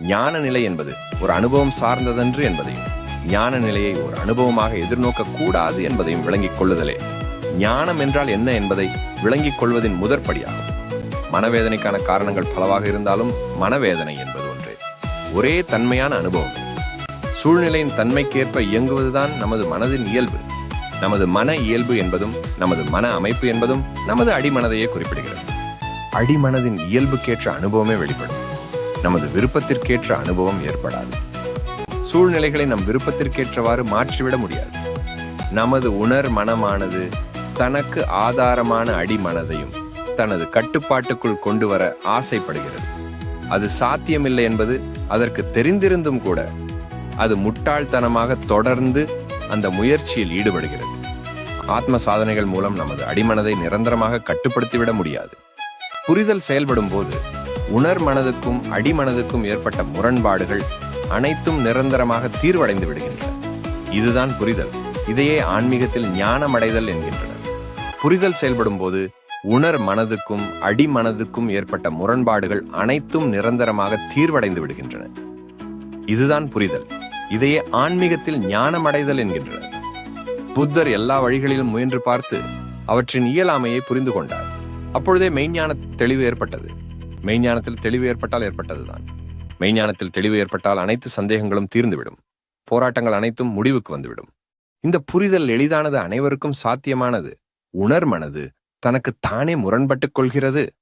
ஞான நிலை என்பது ஒரு அனுபவம் சார்ந்ததன்று என்பதையும் ஞான நிலையை ஒரு அனுபவமாக எதிர்நோக்க கூடாது என்பதையும் விளங்கிக் கொள்ளுதலே. ஞானம் என்றால் என்ன என்பதை விளங்கிக் கொள்வதின் முதற்படியாகும். மனவேதனைக்கான காரணங்கள் பலவாக இருந்தாலும் மனவேதனை என்பது ஒன்றே. ஒரே தன்மையான அனுபவம். சூழ்நிலையின் தன்மைக்கேற்ப இயங்குவதுதான் நமது மனதின் இயல்பு. நமது மன இயல்பு என்பதும் நமது மன அமைப்பு என்பதும் நமது அடிமனதையே குறிப்பிடுகிறது. அடிமனதின் இயல்புக்கேற்ற அனுபவமே வெளிப்படும். நமது விருப்பத்திற்கேற்ற அனுபவம் ஏற்படாது. சூழ்நிலைகளை நம் விருப்பத்திற்கேற்றவாறு மாற்றிவிட முடியாது. நமது உணர் மனமானது தனக்கு ஆதாரமான அடிமனதையும் தனது கட்டுப்பாட்டுக்குள் கொண்டு வர ஆசைப்படுகிறது. அது சாத்தியமில்லை என்பது அதற்கு தெரிந்திருந்தும் கூட அது முட்டாள்தனமாக தொடர்ந்து அந்த முயற்சியில் ஈடுபடுகிறது. ஆத்ம சாதனைகள் மூலம் நமது அடிமனதை நிரந்தரமாக கட்டுப்படுத்திவிட முடியாது. புரிதல் செயல்படும் போது உணர் மனதுக்கும் அடிமனதுக்கும் ஏற்பட்ட முரண்பாடுகள் அனைத்தும் நிரந்தரமாக தீர்வடைந்து விடுகின்றன. இதுதான் புரிதல். இதையே ஆன்மீகத்தில் ஞானமடைதல் என்கின்றனர். புரிதல் செயல்படும் போது உணர் மனதுக்கும் அடிமனதுக்கும் ஏற்பட்ட முரண்பாடுகள் அனைத்தும் நிரந்தரமாக தீர்வடைந்து விடுகின்றன. இதுதான் புரிதல். இதையே ஆன்மீகத்தில் ஞானமடைதல் என்கின்றனர். புத்தர் எல்லா வழிகளிலும் முயன்று பார்த்து அவற்றின் இயலாமையை புரிந்து கொண்டார். அப்பொழுதே மெய்ஞான தெளிவு ஏற்பட்டது. மெய்ஞானத்தில் தெளிவு ஏற்பட்டால் ஏற்பட்டதுதான். மெய்ஞானத்தில் தெளிவு ஏற்பட்டால் அனைத்து சந்தேகங்களும் தீர்ந்துவிடும். போராட்டங்கள் அனைத்தும் முடிவுக்கு வந்துவிடும். இந்த புரிதல் எளிதானது அனைவருக்கும் சாத்தியமானது. உணர்மனது தனக்கு தானே முரண்பட்டுக் கொள்கிறது.